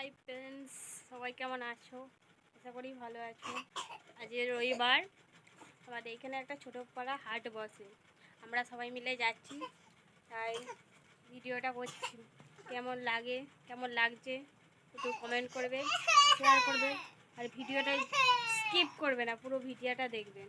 Hi friends সবাই কেমন আছো? আশা করি ভালো আছো। আজ রবিবার। আমাদের এখানে একটা ছোটো পাড়া হাট বসে। আমরা সবাই মিলে যাচ্ছি। তাই ভিডিওটা করছি। কেমন লাগে? কেমন লাগছে? একটু কমেন্ট করবে শেয়ার করবে। আর ভিডিওটা স্কিপ করবে না, পুরো ভিডিওটা দেখবেন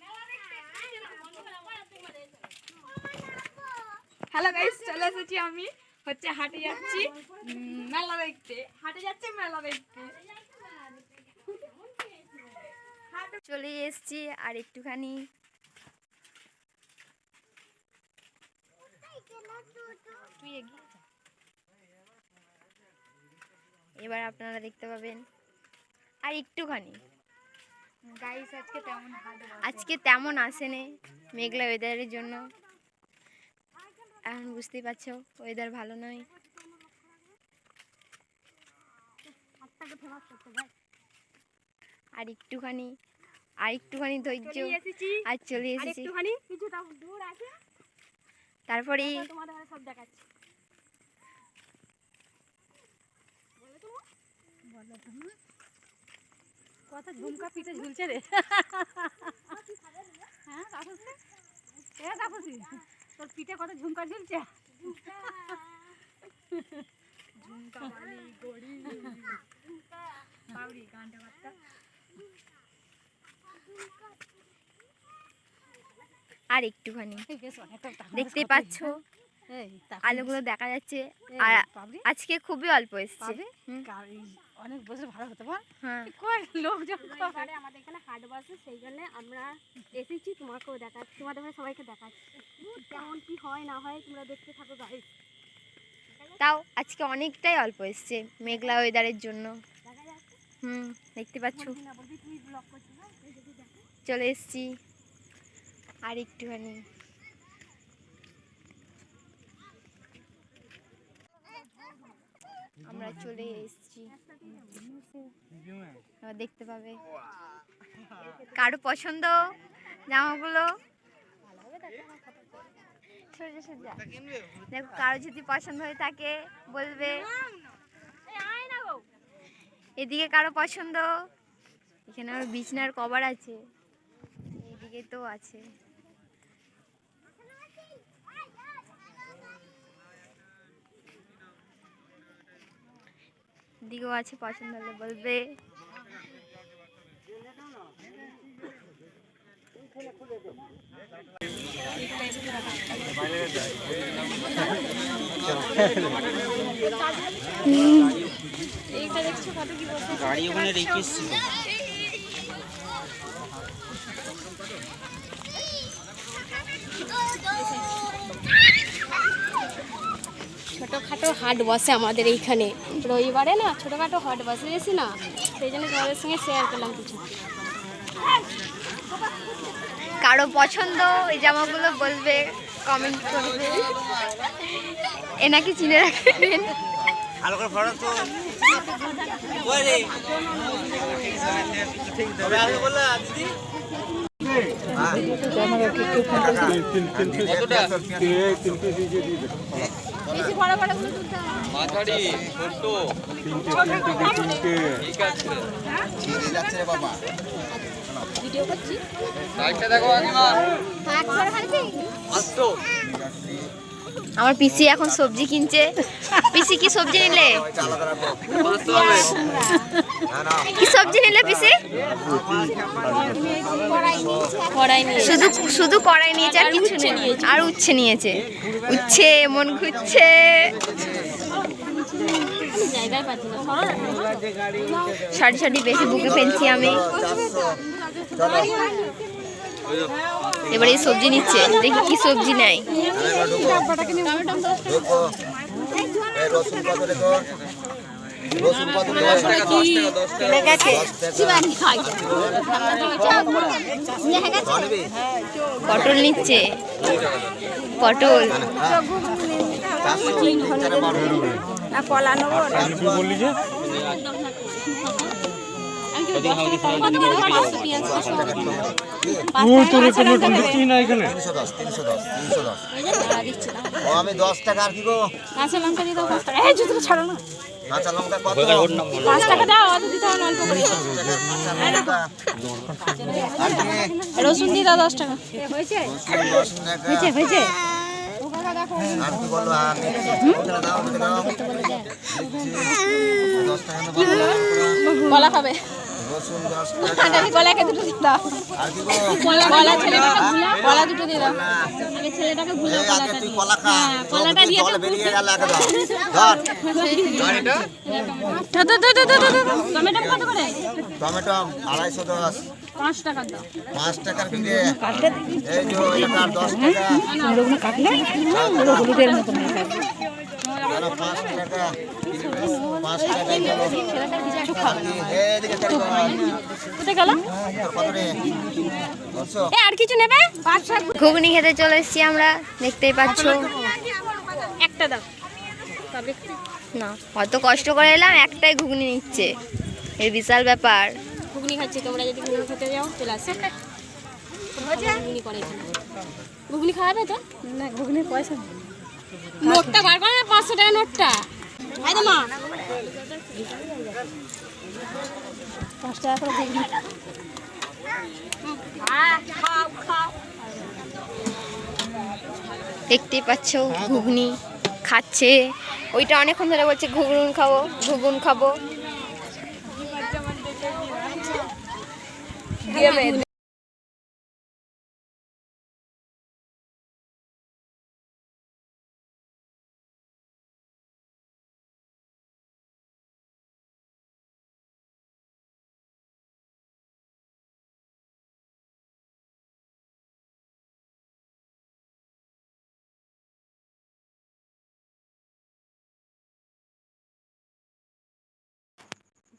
হ্যালো গাইস চলে এসেছি আমি হচ্ছে হাটে যাচ্ছি। মেলা দেখতে। হাটে যাচ্ছি, মেলা দেখতে। চলে এসছি আর একটুখানি। এবার আপনারা দেখতে পাবেন। আর একটুখানি। আজকে তেমন আজকে তেমন আসেনি মেঘলা ওয়েদারের জন্য। এখন বুঝতেই পারছ ওয়েদার ভালো নয়। আর একটুখানি আর একটুখানি ধৈর্য। আর চলে এসেছি। একটুখানি কিছুটা দূর আছে। তারপরে তো তোমাদের আমি সব দেখাচ্ছি। কত ঝুমকা পিঠে ঝুলছে রে। হ্যাঁ এ তোর পিঠে কত ঝুমকা ঝুলছে? ঝুমকা বালি গড়ি। বাউরি গানটা বার্তা আর একটুখানি। দেখতেই পাচ্ছ? আলোগুলো দেখা যাচ্ছে। আর আজকে খুবই অল্প এসছে। অনেক বছর ভাড়া হতে পার হ্যাঁ। কই লোকজন রবিবারে আমাদের এখানে হাট বসে সেই জন্য আমরা এসেছি তোমাকেও দেখাচ্ছি তোমাদের ভাই সবাইকে দেখাচ্ছি। কেমন কি হয় না হয় তোমরা দেখতে থাকো গাইস তাও আজকে অনেকটাই অল্প এসছে মেঘলা ওয়েদারের জন্য। হুম দেখতে পাচ্ছ? দেখি দেখ। চলে এসছি। আর একটুখানি। আমরা চলে এসেছি। দেখতে পাবে। কারও পছন্দ জামাগুলো? দেখো, কারও যদি পছন্দ হয়ে থাকে বলবে। এদিকে কারও পছন্দ? এখানে আমার বিছনার কভার আছে। এইদিকে তো আছে। দিকেও আছে পছন্দ হলে বলবে। গাড়ি ওখানে রেখে ছোটোখাটো হাট বসে আমাদের এইখানে। রবিবারে না ছোটোখাটো হাট বসে গেছি না? সেই জন্য তোমাদের সঙ্গে শেয়ার করলাম কিছু। কারও পছন্দ এই জামাগুলো বলবে কমেন্ট করবে। এনাকে চিনে রাখবেন। ভালো তবে আগে মা দিদি আমার পিসি এখন সবজি কিনছে। পিসি কি সবজি নিলে? কি সবজি নিলে পিসি? শুধু শুধু কড়াই নিয়েছে আর কিছু নেই। আর উচ্ছে নিয়েছে। উচ্ছে মন ঘুরছে। সারি সারি বেশি বুকে ফেলছি আমি। এবারে সবজি নিচ্ছে দেখি কি সবজি নেয়। পটল নিচ্ছে। পটল। কি বললি আমি দশ টাকা আর কি গো? কাঁচা লঙ্কা দিয়ে দাও পাঁচ টাকা। এই জুতোটা ছাড়ো না। কাঁচা লঙ্কা কত? পাঁচ টাকা দাও অত দিতে হবে অল্প করে। কাঁচা লঙ্কা। আর কি রসুন দিয়ে দাও দশ টাকা। হয়েছে। কলা খাবে। রসুন দশ টাকা কলাকে দুটো দিয়ে দাও। আর কি গো? কলা ছেলেটাকে কলা দুটো দিয়ে দাও। আগে ছেলেটাকে ভুলে এই তুই কলা খা। কলাটা দিয়ে জল বেরিয়ে গেল একে দাও ধর। টমেটো কত করে? টমেটো আড়াইশো দশ। পাঁচ টাকা দাও। টাকার কিনে এই যে পাঁচ টাকা। গেল এইদিকে চারি কর। কোথায় গেল তোর কত রে দশশো এ আর কিছু নেবে? ঘুগনি খেতে চলে এসেছি আমরা দেখতেই পাচ্ছ। একটা দাও। না অত কষ্ট করে এলাম একটাই ঘুগনি নিচ্ছে। এর বিশাল ব্যাপার। ঘুগনি খাচ্ছি তোমরা যদি ঘুগনি খেতে যাও চলে আসো। ঘুগনি করে ঘুগনি খাওয়াবে তো? না ঘুগনির পয়সা নোটটা বার করো না পাঁচশো টাকা নোটটা। আই তো মা। পাঁচ টাকা করে ঘুগনি খাও খাও দেখতেই পাচ্ছ ঘুগনি খাচ্ছে। ওইটা অনেকক্ষণ ধরে বলছে ঘুগনুন খাব ঘুগুন খাব।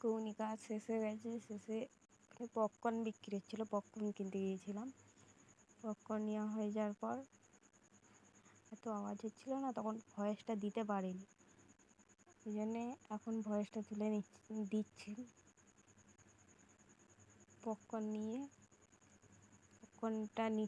ঘুগনি কাজ শেষ হয়ে গেছে, শেষে পপকর্ন বিক্রি হচ্ছিল পপকর্ন কিনতে গিয়েছিলাম। পপকর্ন নেওয়া হয়ে যাওয়ার পর এত আওয়াজ হচ্ছিল না, তখন ভয়েসটা দিতে পারিনি। ওই জন্যে এখন ভয়েসটা তুলে দিচ্ছি। পপকর্ন নিয়ে পপকর্নটা নি